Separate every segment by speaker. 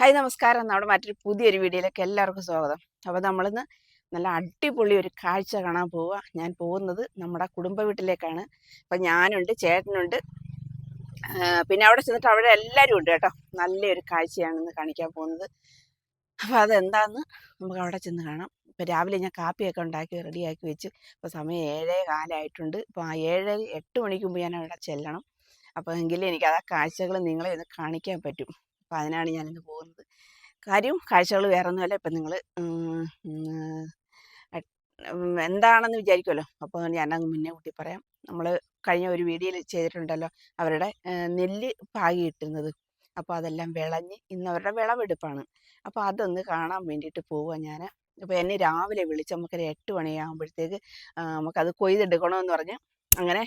Speaker 1: Hi നമസ്കാരം. നമ്മുടെ മറ്റൊരു പുതിയൊരു വീഡിയോയിലേക്ക് എല്ലാവർക്കും സ്വാഗതം. അപ്പോൾ നമ്മളിന്ന് നല്ല അടിപൊളി ഒരു കാഴ്ച കാണാൻ പോവുക ഞാൻ പോകുന്നത് നമ്മുടെ കുടുംബ വീട്ടിലേക്കാണ്. അപ്പം ഞാനുണ്ട് ചേട്ടനുണ്ട്. പിന്നെ അവിടെ ചെന്നിട്ട് അവിടെ എല്ലാവരും ഉണ്ട് കേട്ടോ. നല്ലൊരു കാഴ്ചയാണ് ഇന്ന് കാണിക്കാൻ പോകുന്നത്. അപ്പോൾ അതെന്താന്ന് നമുക്ക് അവിടെ ചെന്ന് കാണാം. ഇപ്പം രാവിലെ ഞാൻ കാപ്പിയൊക്കെ ഉണ്ടാക്കി റെഡിയാക്കി വെച്ച്. ഇപ്പോൾ സമയം ഏഴേ കാലമായിട്ടുണ്ട് ഇപ്പോൾ ആ ഏഴ് എട്ട് മണിക്ക് മുമ്പ് ഞാൻ അവിടെ ചെല്ലണം. അപ്പോൾ എങ്കിലും എനിക്ക് ആ കാഴ്ചകൾ നിങ്ങളെ ഒന്ന് കാണിക്കാൻ പറ്റും. അപ്പോൾ അതിനാണ് ഞാനിന്ന് പോകുന്നത്. കാര്യം കാഴ്ചകൾ വേറെ ഒന്നുമല്ല ഇപ്പം നിങ്ങൾ എന്താണെന്ന് വിചാരിക്കുമല്ലോ അപ്പോൾ ഞാനങ്ങ് മുന്നേ കൂട്ടി പറയാം. നമ്മൾ കഴിഞ്ഞ ഒരു വീഡിയോയിൽ ചെയ്തിട്ടുണ്ടല്ലോ അവരുടെ നെല്ല് പാകി കിട്ടുന്നത്. അപ്പോൾ അതെല്ലാം വിളഞ്ഞ് ഇന്ന് അവരുടെ വിളവെടുപ്പാണ്. അപ്പോൾ അതൊന്ന് കാണാൻ വേണ്ടിയിട്ട് പോവുക ഞാൻ അപ്പോൾ എന്നെ രാവിലെ വിളിച്ച് നമുക്കൊരു എട്ട് മണിയാകുമ്പോഴത്തേക്ക് നമുക്കത് കൊയ്തെടുക്കണമെന്ന് പറഞ്ഞ് അങ്ങനെ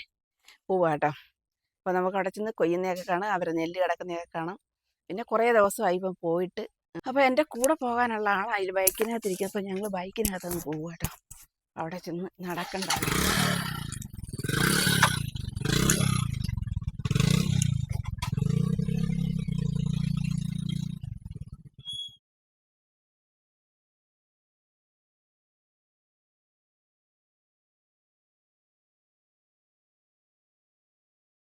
Speaker 1: പോവുക കേട്ടോ. അപ്പോൾ നമുക്ക് അവിടെ ചെന്ന് കൊയ്യുന്നതൊക്കെ കാണാം. അവരെ നെല്ല് കിടക്കുന്നതൊക്കെ കാണാം. പിന്നെ കുറേ ദിവസമായി ഇപ്പം പോയിട്ട്. അപ്പോൾ എന്റെ കൂടെ പോകാനുള്ള ആളായി ബൈക്കിനകത്ത് അപ്പോൾ ഞങ്ങൾ ബൈക്കിനകത്ത് അങ്ങ് പോകും കേട്ടോ അവിടെ ചെന്ന് നടക്കണ്ട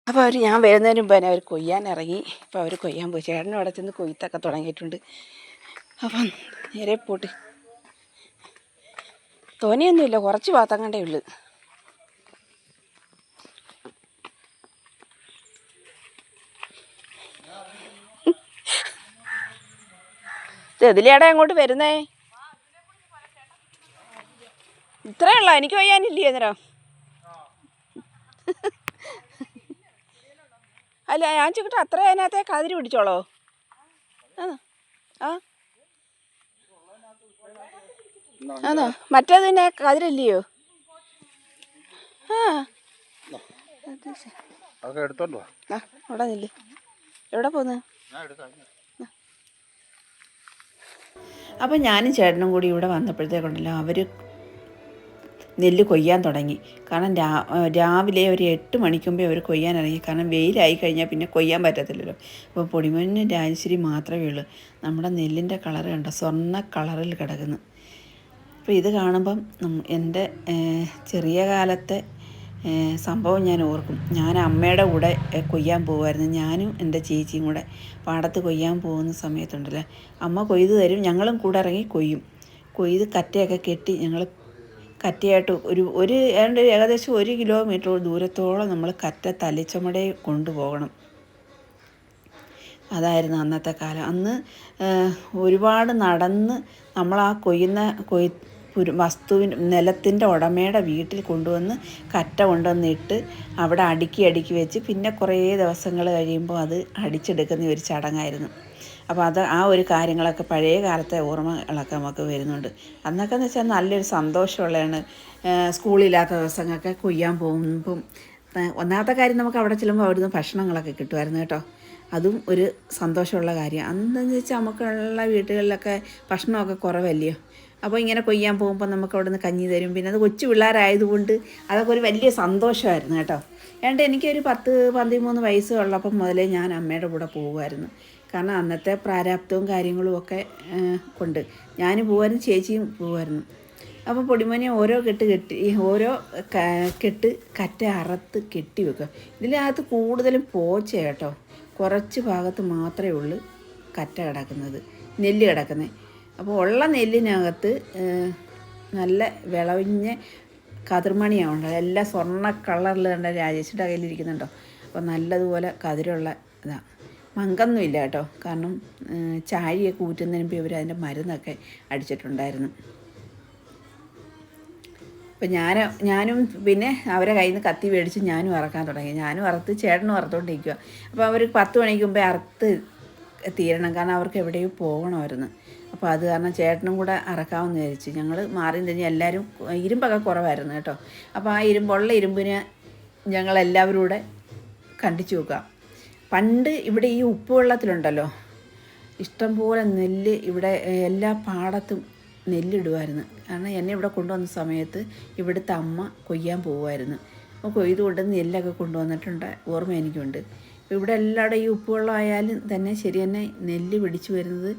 Speaker 1: അപ്പോൾ അവർ ഞാൻ വരുന്നതിന് മുമ്പ് തന്നെ അവർ കൊയ്യാൻ ഇറങ്ങി. ഇപ്പോൾ അവർ കൊയ്യാൻ പോയി. ചേട്ടനും അവിടെ ചെന്ന് കൊയ്ത്തൊക്കെ തുടങ്ങിയിട്ടുണ്ട്. അപ്പം നേരെ പോട്ട്. തോനെയൊന്നുമില്ല. കുറച്ച് ഭാഗത്തങ്ങണ്ടേ ഉള്ളു. ചെതിലേടാ അങ്ങോട്ട് വരുന്നേ? ഇത്രയുള്ള എനിക്ക് കൊയ്യാനില്ലേ അന്നേരം? അല്ല ഞാൻ ചോദിക്കട്ടെ അത്ര അതിനകത്തെ കതിരി പിടിച്ചോളോ? ആണോ ആ. ആണോ? മറ്റേത് പിന്നെ കതിരല്ലയോ? ആ.
Speaker 2: എടുത്തോണ്ട് വാ.
Speaker 1: ആ അവിടെ നില്ല്. എവിടെ പോന്ന്? അപ്പം ഞാനും ചേട്ടനും കൂടി ഇവിടെ വന്നപ്പോഴത്തേക്കുണ്ടല്ലോ അവർ നെല്ല് കൊയ്യാൻ തുടങ്ങി. കാരണം രാ രാവിലെ ഒരു എട്ട് മണിക്കുമ്പേ അവർ കൊയ്യാൻ ഇറങ്ങി. കാരണം വെയിലായി കഴിഞ്ഞാൽ പിന്നെ കൊയ്യാൻ പറ്റത്തില്ലല്ലോ. അപ്പോൾ പൊടിമഞ്ഞ് രാജശ്രീ മാത്രമേ ഉള്ളൂ. നമ്മുടെ നെല്ലിന്റെ കളർ കണ്ടോ? സ്വർണ കളറിൽ കിടക്കുന്നു. അപ്പോൾ ഇത് കാണുമ്പം എന്റെ ചെറിയ കാലത്തെ സംഭവം ഞാൻ ഓർക്കും. ഞാൻ അമ്മയുടെ കൂടെ കൊയ്യാൻ പോകുമായിരുന്നു ഞാനും എന്റെ ചേച്ചിയും കൂടെ പാടത്ത് കൊയ്യാൻ പോകുന്ന സമയത്തുണ്ടല്ലോ. അമ്മ കൊയ്ത് തരും. ഞങ്ങളും കൂടെ ഇറങ്ങി കൊയ്യും. കൊയ്ത് കറ്റയൊക്കെ കെട്ടി ഞങ്ങൾ കറ്റയായിട്ട് ഒരു ഒരു ഏതാണ്ട് ഏകദേശം ഒരു കിലോമീറ്റർ ദൂരത്തോളം നമ്മൾ കറ്റ തലിച്ചമടെ കൊണ്ടുപോകണം. അതായിരുന്നു അന്നത്തെ കാലം. അന്ന് ഒരുപാട് നടന്ന് നമ്മൾ ആ കൊയ്യുന്ന കൊയ് വസ്തുവിന് നിലത്തിന്റെ ഉടമയുടെ വീട്ടിൽ കൊണ്ടുവന്ന് കറ്റ കൊണ്ടുവന്നിട്ട് അവിടെ അടുക്കി അടുക്കി വെച്ച് പിന്നെ കുറേ ദിവസങ്ങൾ കഴിയുമ്പോൾ അത് അടിച്ചെടുക്കുന്ന ഒരു ചടങ്ങായിരുന്നു. അപ്പോൾ അത് ആ ഒരു കാര്യങ്ങളൊക്കെ പഴയ കാലത്തെ ഓർമ്മകളൊക്കെ നമുക്ക് വരുന്നുണ്ട്. അന്നൊക്കെ എന്ന് വെച്ചാൽ നല്ലൊരു സന്തോഷമുള്ളതാണ്. സ്കൂളില്ലാത്ത ദിവസങ്ങളൊക്കെ കൊയ്യാൻ പോകുമ്പം ഒന്നാമത്തെ കാര്യം നമുക്ക് അവിടെ ചെല്ലുമ്പോൾ അവിടുന്ന് ഭക്ഷണങ്ങളൊക്കെ കിട്ടുമായിരുന്നു കേട്ടോ. അതും ഒരു സന്തോഷമുള്ള കാര്യം. അന്നെന്ന് വെച്ചാൽ നമുക്കുള്ള വീടുകളിലൊക്കെ ഭക്ഷണമൊക്കെ കുറവല്ലയോ അപ്പോൾ ഇങ്ങനെ കൊയ്യാൻ പോകുമ്പോൾ നമുക്ക് അവിടെ നിന്ന് കഞ്ഞി തരും. പിന്നെ അത് കൊച്ചു പിള്ളേരായതുകൊണ്ട് അതൊക്കെ ഒരു വലിയ സന്തോഷമായിരുന്നു കേട്ടോ. ഏണ്ട എനിക്കൊരു പത്ത് പന്തിമൂന്ന് വയസ്സ് ഉള്ളപ്പം മുതലേ ഞാൻ അമ്മയുടെ കൂടെ പോകുമായിരുന്നു. കാരണം അന്നത്തെ പ്രാരാബ്ദവും കാര്യങ്ങളും ഒക്കെ കൊണ്ട്. ഞാൻ പോകുമായിരുന്നു ചേച്ചിയും പോകുമായിരുന്നു അപ്പോൾ പൊടിമനെ ഓരോ കെട്ട് കെട്ടി ഓരോ കെട്ട് കറ്റ അറത്ത് കെട്ടി വെക്കുക. ഇതിനകത്ത് കൂടുതലും പോച്ച കേട്ടോ. കുറച്ച് ഭാഗത്ത് മാത്രമേ ഉള്ളൂ കറ്റ കിടക്കുന്നത് നെല്ല് കിടക്കുന്നത്. അപ്പോൾ ഉള്ള നെല്ലിനകത്ത് നല്ല വിളവിഞ്ഞ കതിർമണിയാണ് എല്ലാ സ്വർണ കളറിൽ കണ്ട രാജേഷിന്റെ കയ്യിലിരിക്കുന്നുണ്ടോ? അപ്പോൾ നല്ലതുപോലെ കതിരുള്ള ഇതാണ് മങ്കൊന്നുമില്ല കേട്ടോ. കാരണം ചാഴിയൊക്കെ ഊറ്റുന്നതിന് ഇവർ അതിന്റെ മരുന്നൊക്കെ അടിച്ചിട്ടുണ്ടായിരുന്നു. അപ്പം ഞാൻ ഞാനും പിന്നെ അവരെ കയ്യിൽ നിന്ന് കത്തി മേടിച്ച് ഞാനും ഇറക്കാൻ തുടങ്ങി. ഞാനും അറുത്ത് ചേട്ടനും അറുത്തോണ്ടിരിക്കുക അപ്പോൾ അവർ പത്ത് മണിക്ക് മുമ്പേ അറുത്ത് തീരണം. കാരണം അവർക്ക് എവിടെയോ പോകണമായിരുന്നു. അപ്പോൾ അത് കാരണം ചേട്ടനും കൂടെ അറക്കാമെന്ന് വിചാരിച്ചു. ഞങ്ങൾ മാറി തിരിഞ്ഞ് എല്ലാവരും ഇരുമ്പൊക്കെ കുറവായിരുന്നു കേട്ടോ. അപ്പോൾ ആ ഇരുമ്പുള്ള ഇരുമ്പിനെ ഞങ്ങളെല്ലാവരും കൂടെ കണ്ടിച്ചു വെക്കാം. പണ്ട് ഇവിടെ ഈ ഉപ്പുവെള്ളത്തിലുണ്ടല്ലോ ഇഷ്ടംപോലെ നെല്ല് ഇവിടെ എല്ലാ പാടത്തും നെല്ലിടുമായിരുന്നു കാരണം എന്നെ ഇവിടെ കൊണ്ടുവന്ന സമയത്ത് ഇവിടുത്തെ അമ്മ കൊയ്യാൻ പോകുമായിരുന്നു അപ്പോൾ കൊയ്ത് കൊണ്ട് നെല്ലൊക്കെ കൊണ്ടുവന്നിട്ടുണ്ട്. ഓർമ്മ എനിക്കുണ്ട്. ഇവിടെ എല്ലാവരുടെ ഈ ഉപ്പുവെള്ളമായാലും തന്നെ ശരി തന്നെ നെല്ല് പിടിച്ചു വരുന്നത്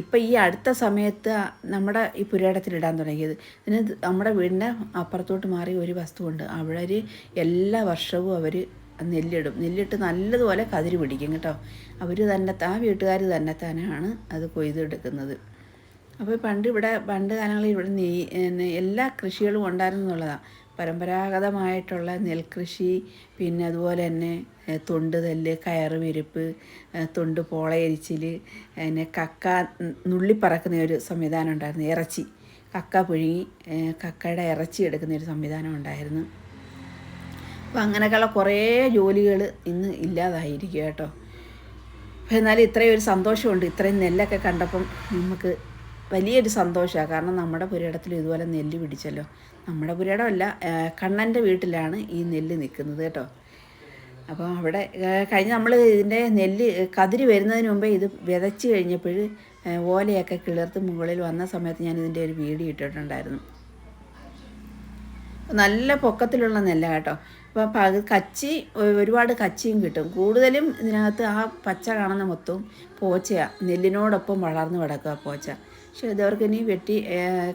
Speaker 1: ഇപ്പം ഈ അടുത്ത സമയത്ത് നമ്മുടെ ഈ പുരയിടത്തിലിടാൻ തുടങ്ങിയത്. പിന്നെ നമ്മുടെ വീടിന്റെ അപ്പുറത്തോട്ട് മാറി ഒരു വസ്തുവുണ്ട്. അവിടെ എല്ലാ വർഷവും അവർ നെല്ലിടും. നെല്ലിട്ട് നല്ലതുപോലെ കതിരി പിടിക്കും കേട്ടോ. അവർ തന്നെ ആ വീട്ടുകാർ തന്നെ തന്നെയാണ് അത് കൊയ്തെടുക്കുന്നത്. അപ്പോൾ പണ്ട് ഇവിടെ പണ്ട് കാലങ്ങളിൽ ഇവിടെ നെയ് എല്ലാ കൃഷികളും ഉണ്ടായിരുന്നു എന്നുള്ളതാണ് പരമ്പരാഗതമായിട്ടുള്ള നെൽകൃഷി പിന്നെ അതുപോലെ തന്നെ തൊണ്ട് നെല്ല് കയറ് വിരിപ്പ് തൊണ്ട് പോളയരിച്ചിൽ പിന്നെ കക്ക നുള്ളിപ്പറക്കുന്ന ഒരു സംവിധാനം ഉണ്ടായിരുന്നു. ഇറച്ചി. കക്ക പുഴുങ്ങി കക്കയുടെ ഇറച്ചി എടുക്കുന്ന ഒരു സംവിധാനം ഉണ്ടായിരുന്നു. അപ്പം അങ്ങനെയൊക്കെയുള്ള കുറേ ജോലികൾ ഇന്ന് ഇല്ലാതായിരിക്കും കേട്ടോ. എന്നാലും ഇത്രയും ഒരു സന്തോഷമുണ്ട്. ഇത്രയും നെല്ലൊക്കെ കണ്ടപ്പം നമുക്ക് വലിയൊരു സന്തോഷമാണ്. കാരണം നമ്മുടെ പുരയിടത്തിൽ ഇതുപോലെ നെല്ല് പിടിച്ചല്ലോ. നമ്മുടെ പുരയിടമല്ല കണ്ണന്റെ വീട്ടിലാണ് ഈ നെല്ല് നിൽക്കുന്നത് കേട്ടോ. അപ്പോൾ അവിടെ കഴിഞ്ഞ് നമ്മൾ ഇതിന്റെ നെല്ല് കതിരി വരുന്നതിന് മുമ്പേ ഇത് വിതച്ച് കഴിഞ്ഞപ്പോൾ ഓലയൊക്കെ കിളിർത്ത് മുകളിൽ വന്ന സമയത്ത് ഞാൻ ഇതിന്റെ ഒരു വീഡിയോ ഇട്ടിട്ടുണ്ടായിരുന്നു. നല്ല പൊക്കത്തിലുള്ള നെല്ല കേട്ടോ. അപ്പോൾ പക കച്ചി ഒരുപാട് കച്ചിയും കിട്ടും. കൂടുതലും ഇതിനകത്ത് ആ പച്ച കാണുന്ന മൊത്തവും പോച്ചയാണ് നെല്ലിനോടൊപ്പം വളർന്ന് കിടക്കുക പോച്ച. പക്ഷെ ഇതവർക്ക് ഇനി വെട്ടി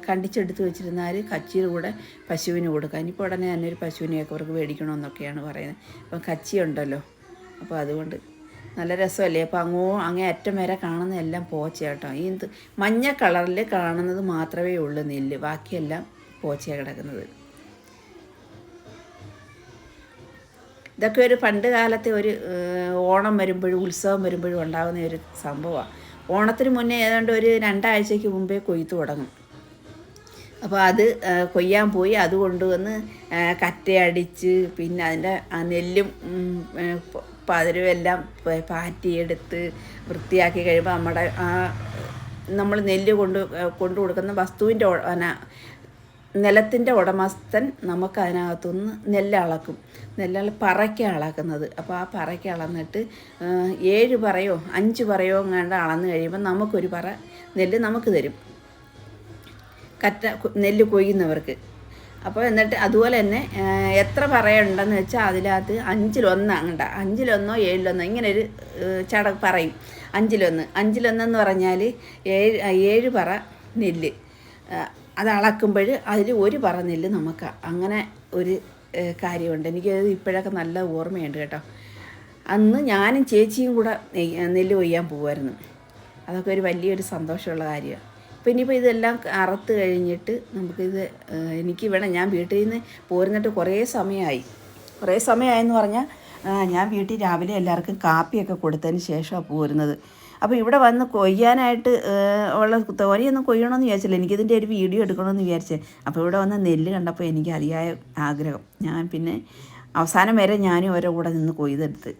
Speaker 1: കണ്ടിച്ചെടുത്ത് വെച്ചിരുന്നാൽ കച്ചിയുടെ കൂടെ പശുവിന് കൊടുക്കുക ഇനിയിപ്പോൾ ഉടനെ തന്നെ ഒരു പശുവിനെയൊക്കെ അവർക്ക് മേടിക്കണമെന്നൊക്കെയാണ് പറയുന്നത്. അപ്പം കച്ചിയുണ്ടല്ലോ. അപ്പോൾ അതുകൊണ്ട് നല്ല രസമല്ലേ? അപ്പോൾ അങ്ങോ അങ്ങേ അറ്റം വരെ കാണുന്ന എല്ലാം പോച്ച കേട്ടോ. ഈ മഞ്ഞ കളറിൽ കാണുന്നത് മാത്രമേ ഉള്ളൂ നെല്ല്. ബാക്കിയെല്ലാം പോച്ചയാണ് കിടക്കുന്നത്. ഇതൊക്കെ ഒരു പണ്ട് കാലത്തെ ഒരു ഓണം വരുമ്പോഴും ഉത്സവം വരുമ്പോഴും ഉണ്ടാകുന്ന ഒരു സംഭവമാണ്. ഓണത്തിന് മുന്നേ ഏതാണ്ട് ഒരു രണ്ടാഴ്ചയ്ക്ക് മുമ്പേ കൊയ്ത്ത് തുടങ്ങും. അപ്പോൾ അത് കൊയ്യാൻ പോയി. അത് കൊണ്ടുവന്ന് കറ്റയടിച്ച് പിന്നെ അതിന്റെ നെല്ലും പതിരുമെല്ലാം പാറ്റിയെടുത്ത് വൃത്തിയാക്കി കഴിയുമ്പോൾ നമ്മുടെ ആ നമ്മൾ നെല്ല് കൊണ്ട് കൊണ്ടു കൊടുക്കുന്ന വസ്തുവിന്റെ നിലത്തിന്റെ ഉടമസ്ഥൻ നമുക്ക് അതിനകത്തുനിന്ന് നെല്ല് അളക്കും. നെല്ല് പറയ്ക്ക അളക്കുന്നത്. അപ്പോൾ ആ പറയ്ക്ക അളന്നിട്ട് ഏഴ് പറയോ അഞ്ച് പറയോ എങ്ങാണ്ട് അളന്ന് കഴിയുമ്പോൾ നമുക്കൊരു പറ നെല്ല് നമുക്ക് തരും. കറ്റ നെല്ല് കൊയ്യുന്നവർക്ക്. അപ്പോൾ എന്നിട്ട് അതുപോലെ തന്നെ എത്ര പറയുണ്ടെന്ന് വെച്ചാൽ അതിനകത്ത് അഞ്ചിലൊന്ന് അങ്ങണ്ട. അഞ്ചിലൊന്നോ ഏഴിലൊന്നോ ഇങ്ങനെ ഒരു ചട പറയും. അഞ്ചിലൊന്ന്. അഞ്ചിലൊന്നെന്ന് പറഞ്ഞാൽ ഏഴ് ഏഴ് പറ നെല്ല്. അത് അളക്കുമ്പോൾ അതിൽ ഒരു പറ നെല്ല് നമുക്ക്. അങ്ങനെ ഒരു കാര്യമുണ്ട്. എനിക്ക് ഇപ്പോഴൊക്കെ നല്ല ഓർമ്മയുണ്ട് കേട്ടോ. അന്ന് ഞാനും ചേച്ചിയും കൂടെ നെല്ല് കൊയ്യാൻ പോകുമായിരുന്നു അതൊക്കെ ഒരു വലിയൊരു സന്തോഷമുള്ള കാര്യമാണ്. അപ്പോൾ ഇനിയിപ്പോൾ ഇതെല്ലാം അറുത്ത് കഴിഞ്ഞിട്ട് നമുക്കിത് എനിക്ക് വേണം. ഞാൻ വീട്ടിൽ നിന്ന് പോരുന്നിട്ട് കുറേ സമയമായി. കുറേ സമയമായെന്ന് പറഞ്ഞാൽ ഞാൻ വീട്ടിൽ രാവിലെ എല്ലാവർക്കും കാപ്പിയൊക്കെ കൊടുത്തതിന് ശേഷമാണ് പോരുന്നത്. അപ്പോൾ ഇവിടെ വന്ന് കൊയ്യാനായിട്ട് ഉള്ള തോനെയൊന്നും കൊയ്യണമെന്ന് വിചാരിച്ചില്ല. എനിക്കിതിന്റെ ഒരു വീഡിയോ എടുക്കണമെന്ന് വിചാരിച്ചേ. അപ്പോൾ ഇവിടെ വന്ന് നെല്ല് കണ്ടപ്പോൾ എനിക്ക് അതിയായ ആഗ്രഹം. ഞാൻ പിന്നെ അവസാനം വരെ ഞാനും ഓരോ കൂടെ നിന്ന് കൊയ്തെടുത്ത്.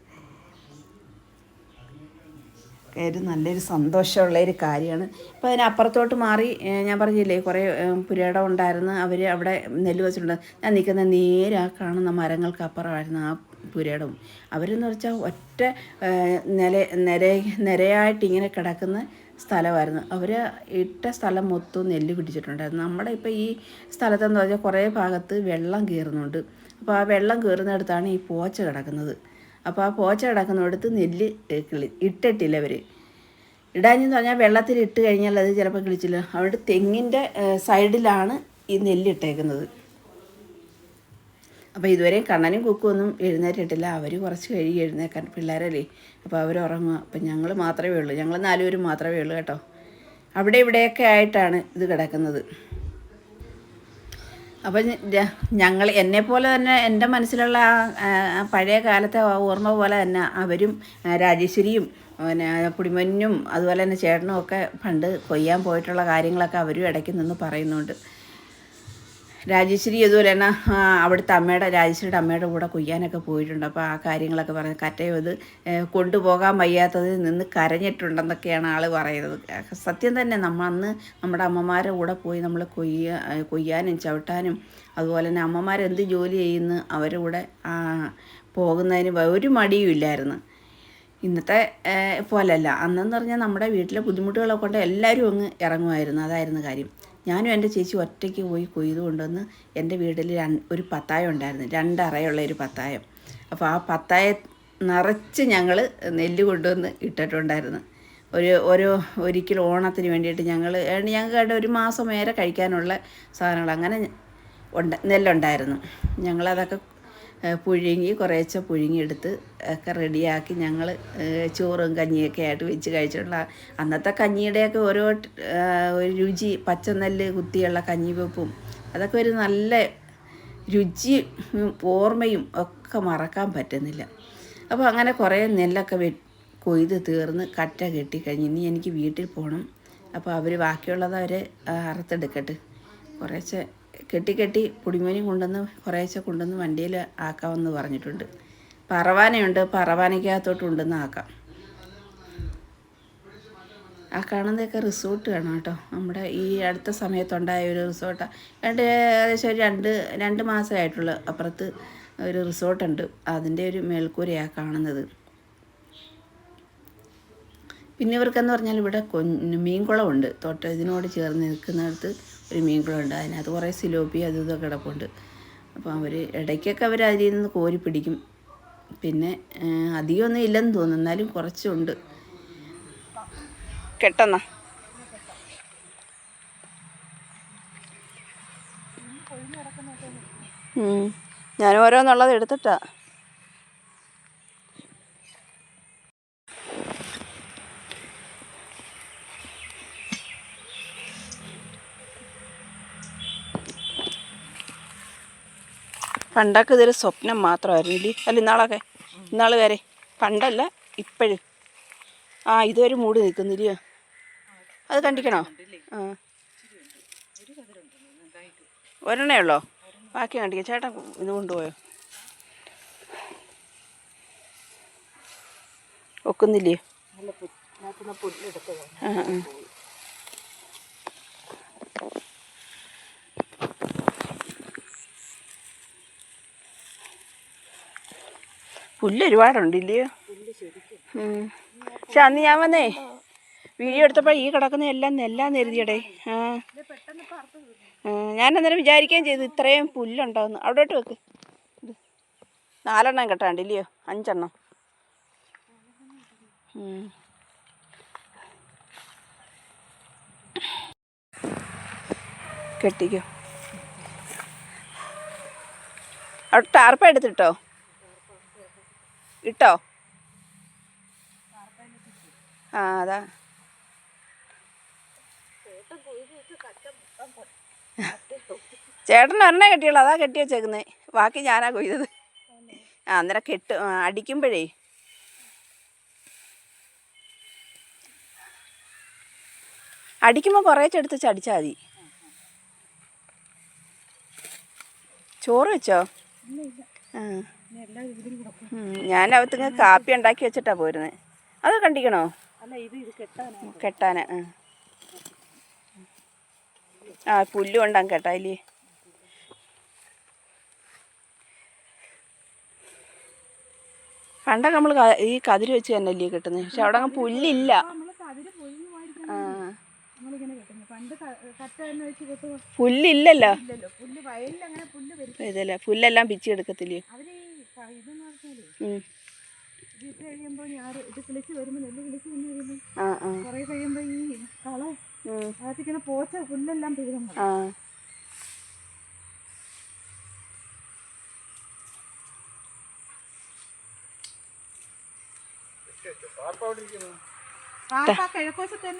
Speaker 1: ഒരു നല്ലൊരു സന്തോഷമുള്ള ഒരു കാര്യമാണ്. അപ്പോൾ അതിനപ്പുറത്തോട്ട് മാറി ഞാൻ പറഞ്ഞില്ലേ കുറേ പുരേടം ഉണ്ടായിരുന്നു. അവർ അവിടെ നെല്ല് വെച്ചിട്ടുണ്ട്. ഞാൻ നിൽക്കുന്ന നേരെ ആ കാണുന്ന മരങ്ങൾക്ക് അപ്പുറമായിരുന്നു. ആ പുരയിടം. അവരെന്ന് വെച്ചാൽ ഒറ്റ നില നിര നിരയായിട്ട് ഇങ്ങനെ കിടക്കുന്ന സ്ഥലമായിരുന്നു. അവർ ഇട്ട സ്ഥലം മൊത്തം നെല്ല് പിടിച്ചിട്ടുണ്ടായിരുന്നു. നമ്മുടെ ഇപ്പോൾ ഈ സ്ഥലത്തെന്ന് പറഞ്ഞാൽ കുറേ ഭാഗത്ത് വെള്ളം കയറുന്നുണ്ട് അപ്പോൾ ആ വെള്ളം കയറുന്നിടത്താണ് ഈ പോച്ച കിടക്കുന്നത്. അപ്പോൾ ആ പോച്ച കിടക്കുന്നിടത്ത് നെല്ല് കിളി ഇട്ടിട്ടില്ല അവർ ഇടാഞ്ഞെന്ന് പറഞ്ഞാൽ വെള്ളത്തിൽ ഇട്ട് കഴിഞ്ഞാൽ അത് ചിലപ്പോൾ കിളിച്ചില്ല. അവിടെ തെങ്ങിന്റെ സൈഡിലാണ് ഈ നെല്ലിട്ടേക്കുന്നത് അപ്പോൾ ഇതുവരെ കണ്ണനും കുക്കും ഒന്നും എഴുന്നേറ്റിട്ടില്ല. അവർ കുറച്ച് കഴുകി എഴുന്നേക്കാൻ പിള്ളേരല്ലേ. അപ്പോൾ അവർ ഉറങ്ങുക. അപ്പം ഞങ്ങൾ മാത്രമേ ഉള്ളൂ. ഞങ്ങൾ നാലുപേരും മാത്രമേ ഉള്ളൂ കേട്ടോ. അവിടെ ഇവിടെയൊക്കെ ആയിട്ടാണ് ഇത് കിടക്കുന്നത്. അപ്പം ഞങ്ങൾ എന്നെ പോലെ തന്നെ എന്റെ മനസ്സിലുള്ള ആ, പഴയ കാലത്തെ ഓർമ്മ പോലെ തന്നെ അവരും രാജേശ്വരിയും പിന്നെ കുടിമന്നും അതുപോലെ തന്നെ ചേട്ടനും ഒക്കെ പണ്ട് കൊയ്യാൻ പോയിട്ടുള്ള കാര്യങ്ങളൊക്കെ അവരും ഇടയ്ക്ക് നിന്ന് പറയുന്നുണ്ട്. രാജേശ്വരി അതുപോലെ തന്നെ അവിടുത്തെ അമ്മയുടെ രാജേശ്വരിയുടെ അമ്മയുടെ കൂടെ കൊയ്യാനൊക്കെ പോയിട്ടുണ്ട്. അപ്പോൾ ആ കാര്യങ്ങളൊക്കെ പറഞ്ഞ് കറ്റയോ ഇത് കൊണ്ടുപോകാൻ വയ്യാത്തതിൽ നിന്ന് കരഞ്ഞിട്ടുണ്ടെന്നൊക്കെയാണ് ആൾ പറയുന്നത്. സത്യം തന്നെ നമ്മൾ അന്ന് നമ്മുടെ അമ്മമാരുടെ കൂടെ പോയി നമ്മൾ കൊയ്യ കൊയ്യാനും ചവിട്ടാനും അതുപോലെ തന്നെ അമ്മമാരെന്ത് ജോലി ചെയ്യുന്നു അവരുടെ കൂടെ പോകുന്നതിന് ഒരു മടിയും ഇല്ലായിരുന്നു. ഇന്നത്തെ പോലല്ല. അന്നെന്ന് പറഞ്ഞാൽ നമ്മുടെ വീട്ടിലെ ബുദ്ധിമുട്ടുകളെ കൊണ്ട് എല്ലാവരും അങ്ങ് ഇറങ്ങുമായിരുന്നു. അതായിരുന്നു കാര്യം. ഞാനും എന്റെ ചേച്ചി ഒറ്റയ്ക്ക് പോയി കൊയ്തു കൊണ്ടുവന്ന് എന്റെ വീട്ടിൽ ഒരു പത്തായം ഉണ്ടായിരുന്നു. രണ്ടറയുള്ള ഒരു പത്തായം. അപ്പോൾ ആ പത്തായ നിറച്ച് ഞങ്ങൾ നെല്ല് കൊണ്ടുവന്ന് ഇട്ടിട്ടുണ്ടായിരുന്നു. ഒരു ഓരോ ഒരിക്കൽ ഓണത്തിന് വേണ്ടിയിട്ട് ഞങ്ങൾ ഞങ്ങൾക്ക് ഒരു മാസം വരെ കഴിക്കാനുള്ള സാധനങ്ങൾ അങ്ങനെ ഉണ്ട് നെല്ലുണ്ടായിരുന്നു. ഞങ്ങളതൊക്കെ പുഴുങ്ങി കുറേശ്ശെ പുഴുങ്ങിയെടുത്ത് ഒക്കെ റെഡിയാക്കി ഞങ്ങൾ ചോറും കഞ്ഞിയൊക്കെ ആയിട്ട് വെച്ച് കഴിച്ചിട്ടുള്ള അന്നത്തെ കഞ്ഞിയുടെയൊക്കെ ഓരോ ഒരു രുചി പച്ചനെല്ല് കുത്തിയുള്ള കഞ്ഞിവെപ്പും അതൊക്കെ ഒരു നല്ല രുചിയും ഓർമ്മയും ഒക്കെ മറക്കാൻ പറ്റുന്നില്ല. അപ്പോൾ അങ്ങനെ കുറേ നെല്ലൊക്കെ വെ കൊയ്ത് തീർന്ന് കറ്റ കെട്ടിക്കഴിഞ്ഞ് ഇനി എനിക്ക് വീട്ടിൽ പോകണം അപ്പോൾ അവർ ബാക്കിയുള്ളത് അവർ അറുത്തെടുക്കട്ടെ. കുറേശ്ശെ കെട്ടി കെട്ടി കുടിമോനും കൊണ്ടുവന്ന് കുറേശ്ശെ കൊണ്ടുവന്ന് വണ്ടിയിൽ ആക്കാമെന്ന് പറഞ്ഞിട്ടുണ്ട്. പറവാനയുണ്ട് പറവാനയ്ക്കകത്തോട്ട് കൊണ്ടുവന്ന് ആക്കാം. ആ കാണുന്നതൊക്കെ റിസോർട്ട് കാണാം കേട്ടോ. നമ്മുടെ ഈ അടുത്ത സമയത്തുണ്ടായ ഒരു റിസോർട്ടാണ് രണ്ട് ഏകദേശം ഒരു രണ്ട് രണ്ട് മാസമായിട്ടുള്ള അപ്പുറത്ത് ഒരു റിസോർട്ടുണ്ട്. അതിന്റെ ഒരു മേൽക്കൂരയാണ് കാണുന്നത്. പിന്നെ ഇവർക്കെന്ന് പറഞ്ഞാൽ ഇവിടെ കൊ മീൻകുളമുണ്ട്. തൊട്ട് ഇതിനോട് ചേർന്ന് നിൽക്കുന്നിടത്ത് ഒരു മീൻകുളമുണ്ട് അതിനകത്ത് കുറേ സിലോപ്പി അതും ഇതൊക്കെ കിടപ്പുണ്ട്. അപ്പോൾ അവർ ഇടയ്ക്കൊക്കെ അവർ അതിൽ നിന്ന് കോരി പിടിക്കും. പിന്നെ അധികമൊന്നും ഇല്ലെന്ന് തോന്നുന്നു. എന്നാലും കുറച്ചുണ്ട് കെട്ടെന്നാ? ഞാൻ ഓരോന്നുള്ളത് എടുത്തിട്ടാ. പണ്ടൊക്കെ ഇതൊരു സ്വപ്നം മാത്രമായിരുന്നു. ഇല്ലേ അല്ല ഇന്നാളൊക്കെ ഇന്നാൾ വരെ. പണ്ടല്ല ഇപ്പോഴും. ആ ഇതുവരെ മൂടി നിൽക്കുന്നില്ലയോ അത് കണ്ടിക്കണോ? ആ. ഒരെണ്ണേ ഉള്ളോ? ബാക്കി കണ്ടിക്കാം. ചേട്ടൻ ഇത് കൊണ്ടുപോയോ? ഒക്കുന്നില്ലയോ ആ ആ. പുല്ല് ഇല്ലയോ. പക്ഷെ അന്ന് ഞാൻ വന്നേ. വീഡിയോ എടുത്തപ്പോൾ ഈ കിടക്കുന്ന എല്ലാം നെല്ലാന്ന് എഴുതിയടേ ആ. ഞാൻ അന്നേരം വിചാരിക്കുകയും ചെയ്തു ഇത്രയും പുല്ലുണ്ടാവുന്നു അവിടോട്ട് വെക്ക്. നാലെണ്ണം കെട്ടാണ്ട് ഇല്ലയോ അഞ്ചെണ്ണം. കെട്ടിക്കോ. അവിടെ ടാർപ്പ എടുത്തിട്ടോ? ഇട്ടോ? ആ അതാ. ചേട്ടൻ ഒരെണ്ണേ കെട്ടിയുള്ളൂ. അതാ കെട്ടി വെച്ചേക്കുന്നത് ബാക്കി ഞാനാ കൊയ്തത്. ആ അന്നേരം കെട്ട് അടിക്കുമ്പോഴേ. അടിക്കുമ്പോൾ കുറേച്ചെടുത്ത് ചടിച്ചാൽ മതി. ചോറ് വെച്ചോ? ആ. ഞാൻ അവത്തിങ്ങ് കാപ്പി ഉണ്ടാക്കി വെച്ചിട്ടാ പോരുന്നത് അത് കണ്ടിക്കണോ? കെട്ടാന്. ആ. പുല്ല് കൊണ്ടാൻ അല്ലേ പണ്ടൊക്കെ നമ്മൾ ഈ കതിര് വെച്ച് തന്നെ അല്ലേ കെട്ടുന്നത്. പക്ഷെ അവിടെ അങ്ങ് പുല്ലില്ല പുല്ലില്ലല്ലോ. ഇതല്ലേ പുല്ലെല്ലാം പിച്ചെടുക്കത്തില്ലേ
Speaker 3: അവർ ഈ ക- ഇതെന്ന് പറഞ്ഞാലേ
Speaker 1: ഉം.
Speaker 3: ഇത് ഇട്ട് കഴിയുമ്പോൾ ഞാൻ ഇത് കിളിച്ച് വരുമ്പോൾ നെല്ല് കിളിച്ച് വന്ന് കഴിയുമ്പോൾ
Speaker 1: ആ ആ.
Speaker 3: കുറെ കഴിയുമ്പോൾ ഈ കള പോച്ച പുല്ലെല്ലാം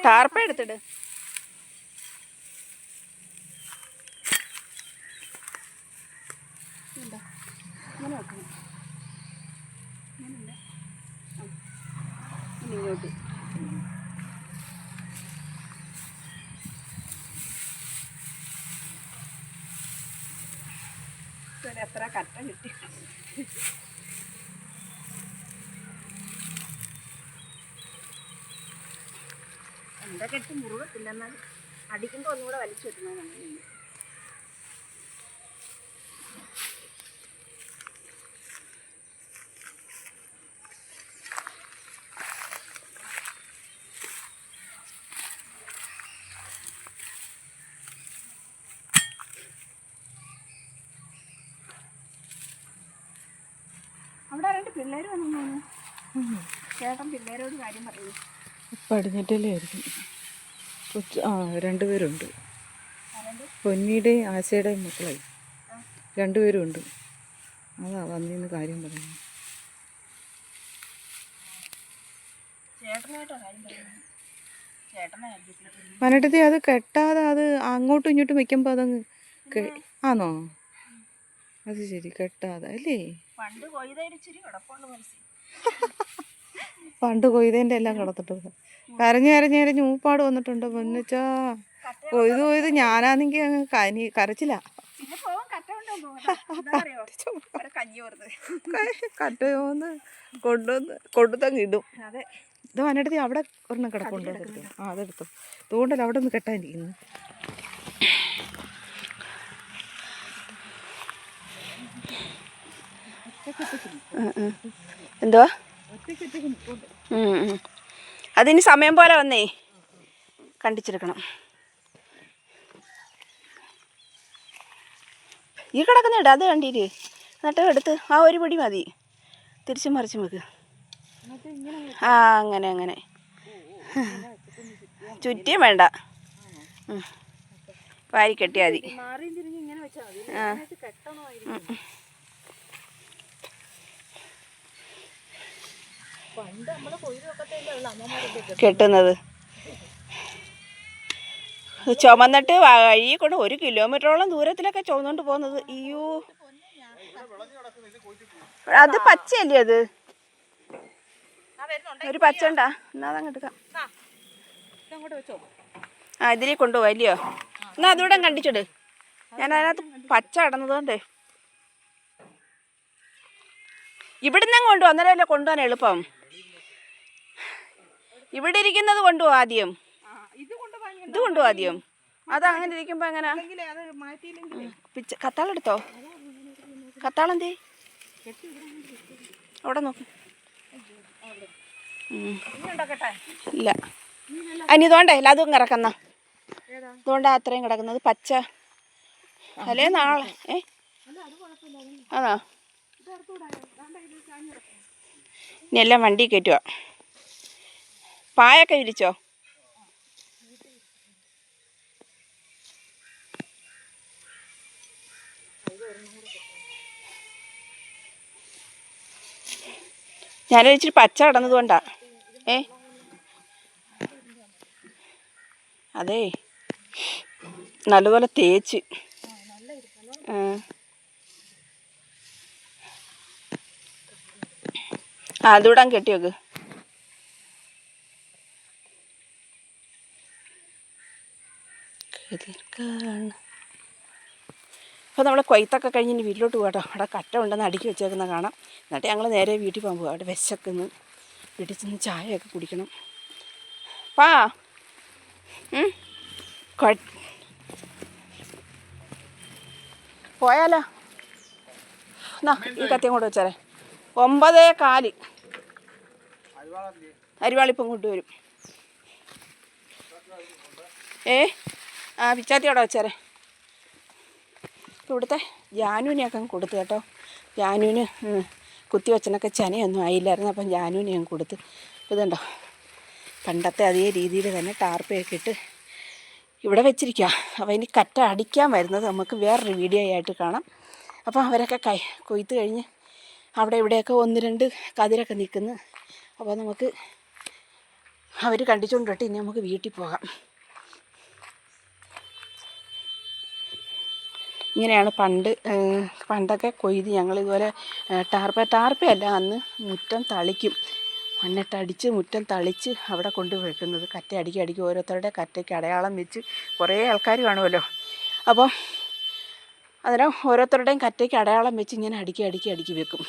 Speaker 1: ടാർപ്പ എടുത്തിട്.
Speaker 3: ഇങ്ങനെ വെക്കണം.
Speaker 1: ഇങ്ങോട്ട്
Speaker 3: എത്ര കട്ട കിട്ടി.
Speaker 1: എന്റെ കെട്ടി മുറുകെ എന്നാൽ അടിക്കുമ്പോൾ ഒന്നുകൂടെ വലിച്ചു കിട്ടുന്നതാണ്
Speaker 3: അവിടെ രണ്ട് പിള്ളേർ വന്നു ചേട്ടൻ പിള്ളേരോട് കാര്യം പറയൂ.
Speaker 4: കൊച്ചു ആ രണ്ടുപേരുണ്ട്. പൊന്നിയുടെയും ആശയുടെയും മക്കളായി. രണ്ടുപേരും ഉണ്ട് അതാ വന്നിന്ന് കാര്യം
Speaker 3: പറഞ്ഞു
Speaker 4: മനട്ടത്തി അത് കെട്ടാതെ അത് അങ്ങോട്ടും ഇങ്ങോട്ടും വെക്കുമ്പോൾ അതങ്ങ് ആണോ അത് ശരി കെട്ടാതെ അല്ലേ?
Speaker 3: പണ്ട് കൊയ്തേന്റെ കിടപ്പുണ്ട് മനസ്സിൽ.
Speaker 4: പണ്ട് കൊയ്തേന്റെ എല്ലാം കിടത്തിട്ട് കരഞ്ഞ് കരഞ്ഞ് കരഞ്ഞ് ഊപ്പാട് വന്നിട്ടുണ്ട്. പൊന്നച്ചാ കൊയ്ത് കൊയ്ത് ഞാനാണെങ്കിൽ അങ്ങ് കനി കരച്ചില്ല. കട്ടയോന്ന് കൊണ്ടുവന്ന് ഇടും.
Speaker 3: അതെ.
Speaker 4: ഇത് വന്നെടുത്ത് അവിടെ ഒരെണ്ണം കിടപ്പുണ്ട്. ആ അതെടുത്തു. അതുകൊണ്ടല്ല അവിടെ ഒന്ന് കെട്ടാനിരിക്കുന്നു
Speaker 1: എന്തുവാ. അതിന് സമയം പോലെ വന്നേ. കണ്ടിച്ചെടുക്കണം. ഈ കിടക്കുന്ന ഇട അത് കണ്ടിട്ട് എന്നിട്ട് എടുത്ത് ആ ഒരു പിടി മതി. തിരിച്ചും മറിച്ചും വെക്ക്. ആ അങ്ങനെ അങ്ങനെ. ചുറ്റിയും വേണ്ട. വാരി കെട്ടിയാൽ മതി. ആ
Speaker 3: കെട്ടണമായിരിക്കും പണ്ട് നമ്മൾ കൊയ്ത് വെക്കത്തല്ലേ ഉള്ളു അമ്മമാരൊക്കെ
Speaker 1: കെട്ടുന്നത്. ചുമന്നിട്ട് വഴി കൊണ്ട് ഒരു കിലോമീറ്ററോളം ദൂരത്തിലൊക്കെ ചുമന്നുകൊണ്ട് പോകുന്നത്. അയ്യോ. അത് പച്ചയല്ലേ അത്? ഒരു പച്ച ഉണ്ടാ എന്നാ
Speaker 3: അതങ്ങോട്ട്
Speaker 1: ആ ഇതിലേ കൊണ്ടുപോവാ അല്ലയോ എന്നാ അതുകൂടെ കണ്ടിച്ചിട്. ഞാൻ അതിനകത്ത് പച്ച കിടന്നതുകൊണ്ടേ ഇവിടുന്ന് കൊണ്ടുപോകും അന്നേരമല്ലേ കൊണ്ടുപോകാൻ എളുപ്പം? ഇവിടെ ഇരിക്കുന്നത് കൊണ്ടു ആദ്യം.
Speaker 3: ഇത്
Speaker 1: കൊണ്ടു ആദ്യം. അത് അങ്ങനെ ഇരിക്കുമ്പോ എങ്ങനാ പിച്ച കത്താളെടുത്തോ കത്താളെന്തേ? അവിടെ നോക്ക്. ഇല്ല. അനി തോണ്ടേ അല്ല അതും കിടക്കുന്ന ഇതുകൊണ്ടാ അത്രയും കിടക്കുന്നത്. പച്ച. അല്ലേ നാളെ. ഏ? അതാ ഇനി എല്ലാം വണ്ടി കയറ്റുക പായൊക്കെ വിരിച്ചോ? ഞാനൊരിച്ചിരി പച്ച കടന്നത് കൊണ്ടാ. ഏ? അതേ. നല്ലപോലെ തേച്ച്. ആ. ആ അതുകൂടെ അപ്പോൾ നമ്മൾ കൊയ്ത്തൊക്കെ കഴിഞ്ഞ് ഇനി വീട്ടിലോട്ട് പോകട്ടോ അവിടെ കറ്റ ഉണ്ടെന്ന് അടുക്കി വെച്ചേക്കുന്ന കാണാം. എന്നിട്ട് ഞങ്ങൾ നേരെ വീട്ടിൽ പോകാൻ പോകും അവിടെ വിശക്കുന്നു. വീട്ടിൽ ചെന്ന് ചായയൊക്കെ കുടിക്കണം. പാ പോയാലോ? എന്നാ ഈ കത്തിയും കൂടെ വെച്ചാലേ ഒമ്പതേ കാൽ. അരിവാളിപ്പം കൊണ്ടുവരും. ഏ? ആ പിച്ചാത്തി അവിടെ വെച്ചാരേ. ഇവിടുത്തെ ജാനുവിനെയൊക്കെ കൊടുത്തു കേട്ടോ. ജാനുവിന് കുത്തിവെച്ചനൊക്കെ കുത്തി വെച്ചനൊക്കെ ചനയൊന്നും ആയില്ലായിരുന്നു. അപ്പം ജാനുവിനെ ഞാൻ കൊടുത്ത്. ഇതുണ്ടോ? പണ്ടത്തെ അതേ രീതിയിൽ തന്നെ ടാർപ്പയൊക്കെ ഇട്ട് ഇവിടെ വെച്ചിരിക്കുക അപ്പോൾ ഇനി കറ്റ അടിക്കാൻ വരുന്നത് നമുക്ക് വേറൊരു വീഡിയോ ആയിട്ട് കാണാം. അപ്പോൾ അവരൊക്കെ കൈ കൊയ്ത്ത് കഴിഞ്ഞ് അവിടെ ഇവിടെയൊക്കെ ഒന്ന് രണ്ട് കതിരൊക്കെ നിൽക്കുന്നു. അപ്പോൾ നമുക്ക് അവർ കണ്ടിച്ചുകൊണ്ടിട്ട് ഇനി നമുക്ക് വീട്ടിൽ പോകാം. ഇങ്ങനെയാണ് പണ്ട് പണ്ടൊക്കെ കൊയ്ത് ഞങ്ങൾ ഇതുപോലെ ടാർപ്പ ടാർപ്പയല്ല അന്ന് മുറ്റം തളിക്കും. മണ്ണിട്ടടിച്ച് മുറ്റം തളിച്ച് അവിടെ കൊണ്ട് വെക്കുന്നത്. കറ്റ അടിക്കി അടിക്കി ഓരോരുത്തരുടെ കറ്റയ്ക്ക് അടയാളം വെച്ച് കുറേ ആൾക്കാർ കാണുമല്ലോ. അപ്പോൾ അന്നേരം ഓരോരുത്തരുടെയും കറ്റയ്ക്ക് അടയാളം വെച്ച് ഇങ്ങനെ അടുക്കി അടുക്കി അടുക്കി വെക്കും.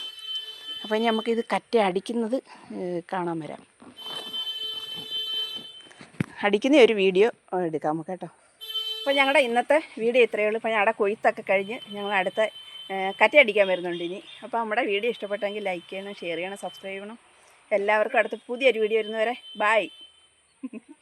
Speaker 1: അപ്പോൾ ഇനി നമുക്കിത് കറ്റ അടിക്കുന്നത് കാണാൻ വരാം. അടിക്കുന്ന ഒരു വീഡിയോ എടുക്കാം നമുക്ക് കേട്ടോ. അപ്പോൾ ഞങ്ങളുടെ ഇന്നത്തെ വീഡിയോ ഇത്രയേ ഉള്ളൂ. ഇപ്പോൾ ഞങ്ങളുടെ കൊയ്ത്തൊക്കെ കഴിഞ്ഞ് ഞങ്ങൾ അടുത്ത കറ്റയടിക്കാൻ വരുന്നുണ്ട് ഇനി. അപ്പോൾ നമ്മുടെ വീഡിയോ ഇഷ്ടപ്പെട്ടെങ്കിൽ ലൈക്ക് ചെയ്യണം ഷെയർ ചെയ്യണം സബ്സ്ക്രൈബ് ചെയ്യണം. എല്ലാവർക്കും അടുത്ത പുതിയൊരു വീഡിയോ വരുന്നവരെ ബായ്